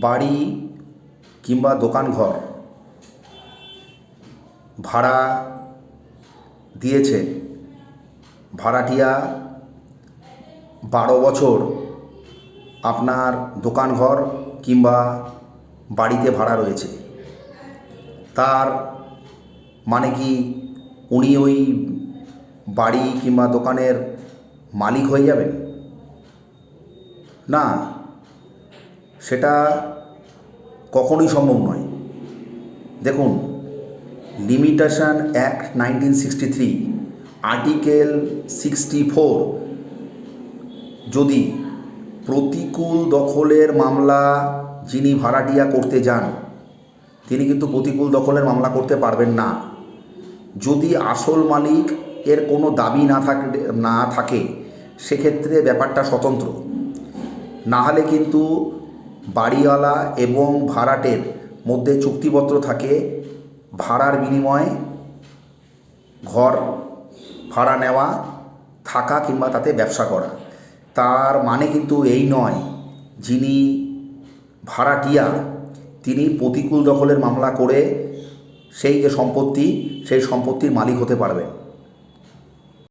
বাড়ি কিংবা দোকানঘর ভাড়া দিয়েছে ভাড়াটিয়া বারো বছর আপনার দোকানঘর কিংবা বাড়িতে ভাড়া রয়েছে। তার মানে কি উনি ওই বাড়ি কিংবা দোকানের মালিক হয়ে যাবেন? না। সেটা কখনোই সম্ভব নয়। দেখুন limitation act nineteen sixty three article sixty four যদি প্রতিকূল দখলের মামলা যিনি ভাড়াটিয়া করতে যান, তিনি কিন্তু প্রতিকূল দখলের মামলা করতে পারবেন না। যদি আসল মালিক এর কোনো দাবি না থাকে না থাকে, সেক্ষেত্রে ব্যাপারটা স্বতন্ত্র। না হলে কিন্তু বাড়িওয়ালা এবং ভাড়াটের মধ্যে চুক্তিপত্র থাকে। ভাড়ার বিনিময়ে ঘর ভাড়া নেওয়া, থাকা কিংবা তাতে ব্যবসা করা। তার মানে কিন্তু এই নয়, যিনি ভাড়াটিয়া, তিনি প্রতিকূল দখলের মামলা করে সেই যে সম্পত্তি, সেই সম্পত্তির মালিক হতে পারবেন।